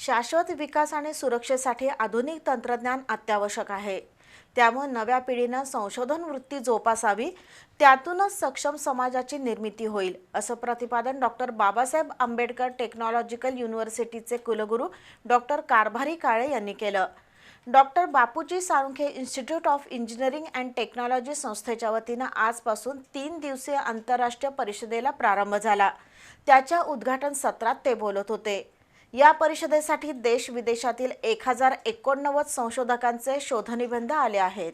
शाश्वत विकास आणि सुरक्षेसाठी आधुनिक तंत्रज्ञान अत्यावश्यक आहे. त्यामुळे नव्या पिढीनं संशोधन वृत्ती जोपासावी त्यातूनच सक्षम समाजाची निर्मिती होईल असं प्रतिपादन डॉक्टर बाबासाहेब आंबेडकर टेक्नॉलॉजिकल युनिव्हर्सिटीचे कुलगुरू डॉक्टर कारभारी काळे यांनी केलं. Doctor Bapuji Salunkhe institute of engineering and technology संस्थेच्या वतीनं आजपासून तीन दिवसीय आंतरराष्ट्रीय परिषदेला प्रारंभ झाला. त्याच्या उद्घाटन सत्रात ते बोलत होते. या परिषदेसाठी देश विदेशातील एक हजार एकोणनव्वद संशोधकांचे शोधनिबंध आले आहेत.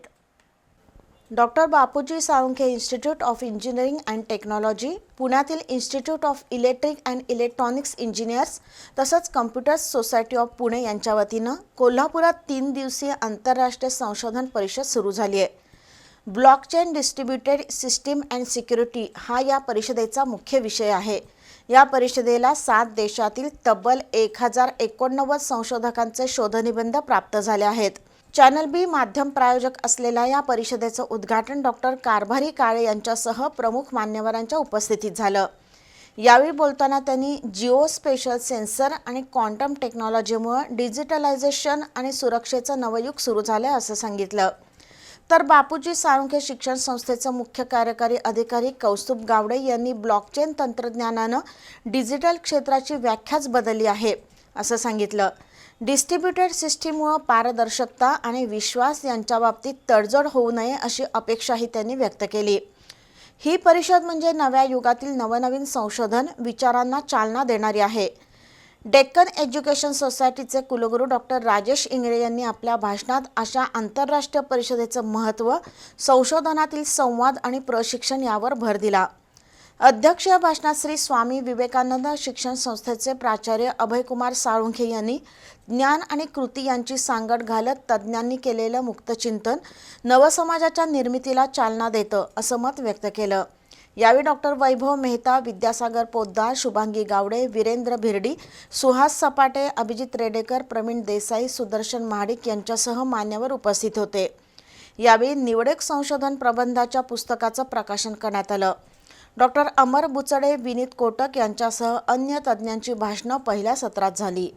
Doctor Bapuji Salunkhe institute of engineering and technology पुण्यातील institute of electric and electronics engineers तसंच कम्प्युटर्स सोसायटी ऑफ पुणे यांच्या वतीनं कोल्हापुरात तीन दिवसीय आंतरराष्ट्रीय संशोधन परिषद सुरू झाली आहे. Blockchain distributed system and security हा या परिषदेचा मुख्य विषय आहे. या परिषदेला सात देशातील तब्बल एक हजार एकोणनव्वद संशोधकांचे शोधनिबंध प्राप्त झाले आहेत. चॅनल बी माध्यम प्रायोजक असलेल्या या परिषदेचं उद्घाटन डॉक्टर कारभारी काळे यांच्यासह प्रमुख मान्यवरांच्या उपस्थितीत झालं. यावेळी बोलताना त्यांनी जिओ स्पेशल सेन्सर आणि क्वांटम टेक्नॉलॉजीमुळं डिजिटलायझेशन आणि सुरक्षेचं नवयुग सुरू झालं असं सांगितलं. तर बापूजी साळुंखे शिक्षण संस्थेचं मुख्य कार्यकारी अधिकारी कौस्तुभ गावडे यांनी ब्लॉकचेन तंत्रज्ञानानं डिजिटल क्षेत्राची व्याख्याच बदलली आहे असं सांगितलं. डिस्ट्रीब्युटेड सिस्टीममुळं पारदर्शकता आणि विश्वास यांच्या बाबतीत तडजोड होऊ नये अशी अपेक्षाही त्यांनी व्यक्त केली. ही परिषद म्हणजे नव्या युगातील नवनवीन संशोधन विचारांना चालना देणारी आहे. डेक्कन एज्युकेशन सोसायटीचे कुलगुरू डॉक्टर राजेश इंगळे यांनी आपल्या भाषणात अशा आंतरराष्ट्रीय परिषदेचं महत्त्व संशोधनातील संवाद आणि प्रशिक्षण यावर भर दिला. अध्यक्षीय भाषणात श्री स्वामी विवेकानंद शिक्षण संस्थेचे प्राचार्य अभयकुमार साळुंखे यांनी ज्ञान आणि कृती यांची सांगड घालत तज्ज्ञांनी केलेलं मुक्तचिंतन नवसमाजाच्या निर्मितीला चालना देतं असं मत व्यक्त केलं. यावेळी डॉक्टर वैभव मेहता विद्यासागर पोद्दार शुभांगी गावडे वीरेंद्र भिरडी सुहास सपाटे अभिजित रेडेकर प्रवीण देसाई सुदर्शन महाडिक यांच्यासह मान्यवर उपस्थित होते. यावेळी निवडक संशोधन प्रबंधाच्या पुस्तकाचं प्रकाशन करण्यात आलं. डॉक्टर अमर बुचडे विनीत कोटक यांच्यासह अन्य तज्ज्ञांची भाषणं पहिल्या सत्रात झाली.